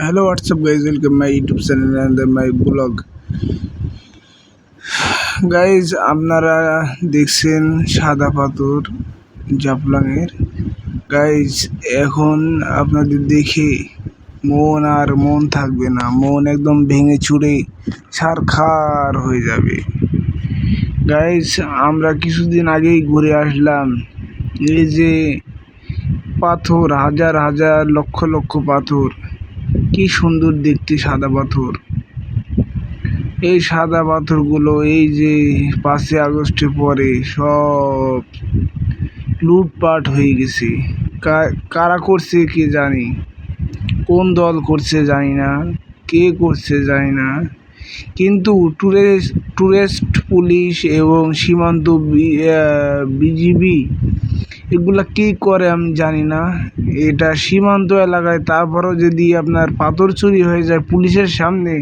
what's up, guys? Welcome my youtube channel and my blog. Guys আপনারা দেখছেন সাদা পাথর জাফলংয়ের। গাইজ এখন আপনাদের দেখে মন আর মন থাকবে না। মন একদম ভেঙে চুরে ছারখার হয়ে যাবে। গাইজ আমরা কিছুদিন আগেই ঘুরে আসলাম। এই যে পাথর, হাজার হাজার, লক্ষ লক্ষ পাথর। কি সুন্দর দেখতে সাদা পাথর। এই সাদা পাথরগুলো এই যে পাঁচই আগস্টের পরে সব লুটপাট হয়ে গেছে। কারা করছে কে জানি। কোন দল করছে জানি না, কে করছে জানি না। কিন্তু টুরিস্ট টুরিস্ট পুলিশ এবং সীমান্ত বিজিবি এগুলা কি করে আমি জানি না। এটা সীমান্ত এলাকায়, তারপরেও যদি আপনার পাথর চুরি হয়ে যায় পুলিশের সামনে,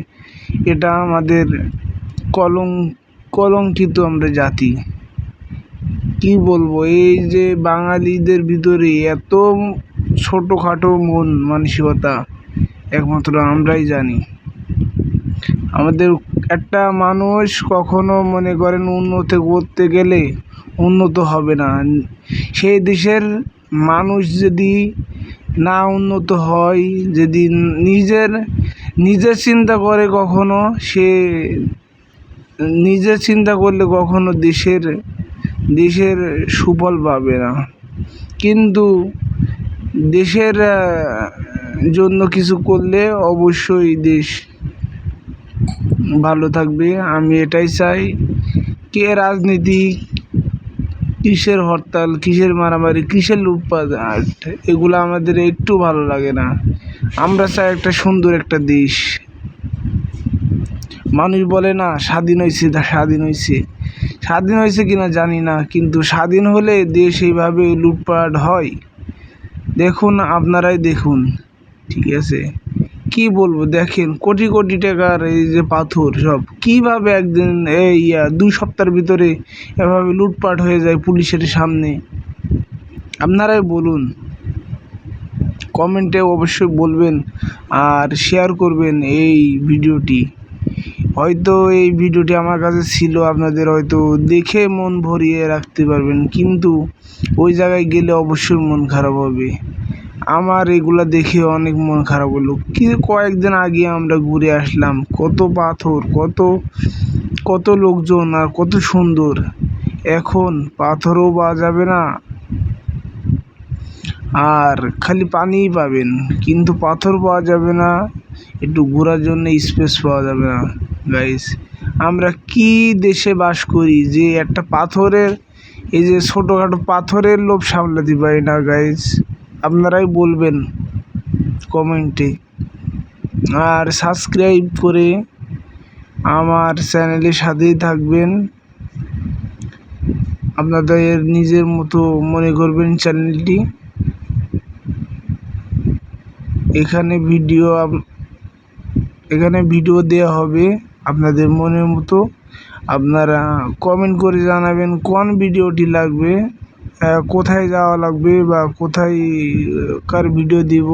এটা আমাদের কলং, কলঙ্কিত আমরা জাতি। কি বলব, এই যে বাঙালিদের ভিতরে এত ছোটোখাটো মন মানসিকতা, একমাত্র আমরাই জানি। আমাদের একটা মানুষ কখনো মনে করেন উন্নত করতে গেলে উন্নত হবে না। সেই দেশের মানুষ যদি না উন্নত হয়, যদি নিজের নিজের চিন্তা করে কখনো, সে নিজের চিন্তা করলে কখনো দেশের দেশের সুফল পাবে না। কিন্তু দেশের জন্য কিছু করলে অবশ্যই দেশ ভালো থাকবে। আমি এটাই চাই, কে রাজনীতি কিসের হরতাল, কিসের মারামারি, কিসের লুটপাট? এগুলো আমাদের একটু ভালো লাগে না। আমরা চাই একটা সুন্দর একটা দেশ। মানুষ বলে, না, স্বাধীন হয়েছে স্বাধীন হয়েছে স্বাধীন হয়েছে কিনা জানি না, কিন্তু স্বাধীন হলে দেশ এইভাবে লুটপাট হয়? দেখুন, আপনারাই দেখুন। ঠিক আছে? কি বলব, দেখেন, কোটি কোটি টাকার এই যে পাথর সব, কীভাবে একদিন এই দুই সপ্তাহের ভিতরে এভাবে লুটপাট হয়ে যায় পুলিশের সামনে? আপনারাই বলুন, কমেন্টে অবশ্যই বলবেন আর শেয়ার করবেন এই ভিডিওটি। হয়তো এই ভিডিওটি আমার কাছে ছিল, আপনাদের হয়তো দেখে মন ভরিয়ে রাখতে পারবেন, কিন্তু ওই জায়গায় গেলে অবশ্যই মন খারাপ হবে। আমার এগুলো দেখে অনেক মন খারাপ হলো। কি কয়েকদিন আগে আমরা ঘুরে আসলাম, কত পাথর, কত কত লোকজন আর কত সুন্দর। এখন পাথরও পাওয়া যাবে না, আর খালি পানিই পাবেন, কিন্তু পাথর পাওয়া যাবে না, একটু ঘোরার জন্য স্পেস পাওয়া যাবে না গাইস আমরা কি দেশে বাস করি যে একটা পাথরের, এই যে ছোটোখাটো পাথরের লোভ সামলাতে পারি না গাইস আপনারাই বলবেন কমেন্টে। আর সাবস্ক্রাইব করে আমার চ্যানেলের সাথেই থাকবেন। আপনাদের নিজের মতো মনে করবেন চ্যানেলটি। এখানে ভিডিও এখানে ভিডিও দেওয়া হবে আপনাদের মনের মতো। আপনারা কমেন্ট করে জানাবেন কোন ভিডিওটি লাগবে। কোথায় যাওয়া লাগবে বা কোথায় কার ভিডিও দিব,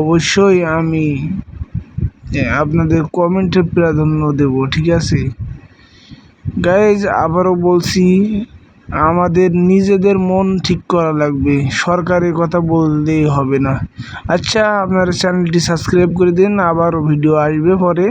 অবশ্যই আমি আপনাদের কমেন্টে প্রাধান্য দেব, ঠিক আছে? গাইজ আবারও বলছি, আমাদের নিজেদের মন ঠিক করা লাগবে, সরকারের কথা বললেই হবে না। আচ্ছা আপনারা চ্যানেলটি সাবস্ক্রাইব করে দিন, আবারও ভিডিও আসবে পরে।